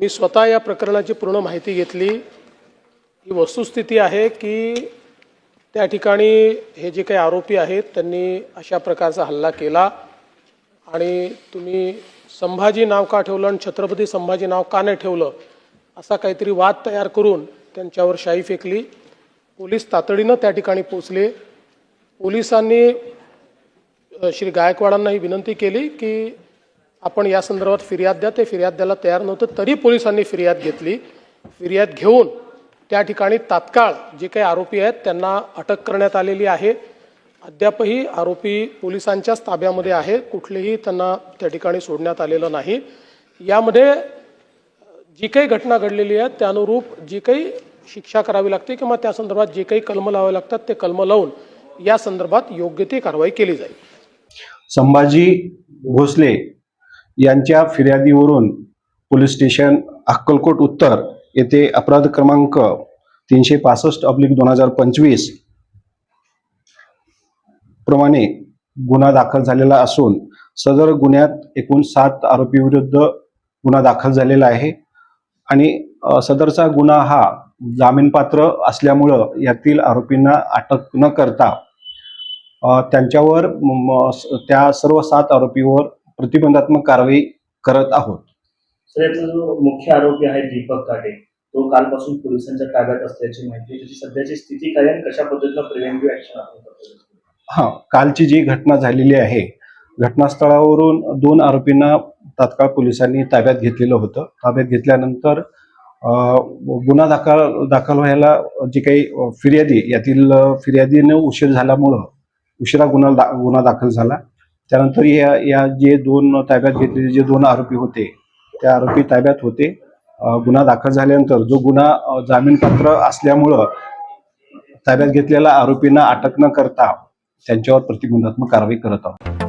मी स्वतः या प्रकरणाची पूर्ण माहिती घेतली. ही वस्तुस्थिती आहे की त्या ठिकाणी हे जे काही आरोपी आहेत त्यांनी अशा प्रकारचा हल्ला केला. आणि तुम्ही संभाजी नाव का ठेवलं आणि छत्रपती संभाजी नाव का नाही ठेवलं असा काहीतरी वाद तयार करून त्यांच्यावर शाई फेकली. पोलीस तातडीनं त्या ठिकाणी पोचले पोलिसांनी श्री गायकवाडांना ही विनंती केली की आपण या संदर्भात फिर्याद द्या. ते फिर्याद द्यायला तयार नव्हतं तरी पोलिसांनी फिर्याद घेतली. फिर्याद घेऊन त्या ठिकाणी तात्काळ जे काही आरोपी आहेत त्यांना अटक करण्यात आलेली आहे. अद्यापही आरोपी पोलिसांच्याच ताब्यामध्ये आहे. कुठलेही त्यांना त्या ठिकाणी सोडण्यात आलेलं नाही. यामध्ये जी काही घटना घडलेली आहे त्यानुरूप जी काही शिक्षा करावी लागते किंवा त्या संदर्भात जे काही कलम लावावे लागतात ते कलम लावून या संदर्भात योग्य ती कारवाई केली जाईल. संभाजी भोसले यांच्या फिर्यादीवरून पोलीस स्टेशन अक्कलकोट उत्तर येथे अपराध क्रमांक तीनशे पासष्ट अब्लिक दोन हजार पंचवीस प्रमाणे गुन्हा दाखल झालेला असून सदर गुन्ह्यात एकूण सात आरोपीविरुद्ध गुन्हा दाखल झालेला आहे. आणि सदरचा गुन्हा हा जामीनपात्र असल्यामुळं यातील आरोपींना अटक न करता त्यांच्यावर म- त्या सर्व सात आरोपीवर प्रतिबंधात्मक कारवाई करत आहोत. तर याचा जो मुख्य आरोपी आहे दीपक काटे तो कालपासून पोलिसांच्या ताब्यात असल्याची माहिती. त्याची सध्याची स्थिती काय आणि कशा पद्धतीनं प्रिव्हेंटिव्ह ऍक्शन आपण करतो हा कालची जी घटना झालेली आहे घटनास्थळावरून दोन आरोपींना तात्काळ पोलिसांनी ताब्यात घेतलेलं होतं. ताब्यात घेतल्यानंतर गुन्हा दाखल दाखल व्हायला जी काही फिर्यादी यातील फिर्यादीनं उशीर झाल्यामुळं उशिरा गुन्हा दा गुन्हा दाखल झाला. त्यानंतर या या जे दोन ताब्यात घेतलेले जे दोन आरोपी होते त्या आरोपी ताब्यात होते. गुन्हा दाखल झाल्यानंतर जो गुन्हा जामीनपात्र असल्यामुळं ताब्यात घेतलेल्या आरोपींना अटक न करता त्यांच्यावर प्रतिबंधात्मक कारवाई करत आहोत.